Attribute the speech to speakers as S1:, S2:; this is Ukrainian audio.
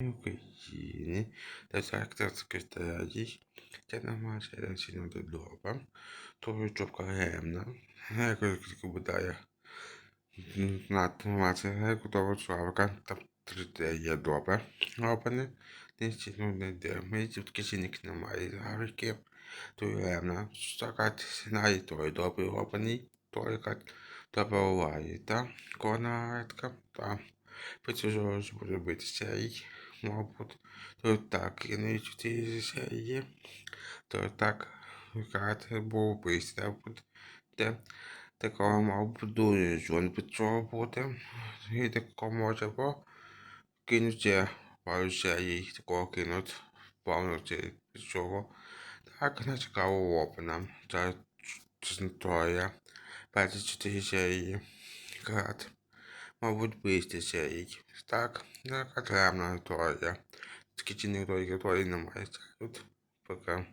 S1: України та акторської стадії це намагається чинити добре, то чопка гемна, якось буде Нація готова чоловіка та тридцять є добре. Опане, нічого ну, не де. тут кишенік немає гарки. То гемна, стакат сінає той добрий опаний, той як доброває, та конатка, та. Почужу, що буде бити цей мабуть, то так, і чотири є, то так, карти був пристав буде. Такого, мабуть, дуже жон пітрого буде. І такого може кинути пару серій, такого кинуть повністю цього. Так, не цікаво опена. Це історія. 24 серії карт мабуть, бистися їй. Так, яка темна історія. Скільки історії немає. Тут пока.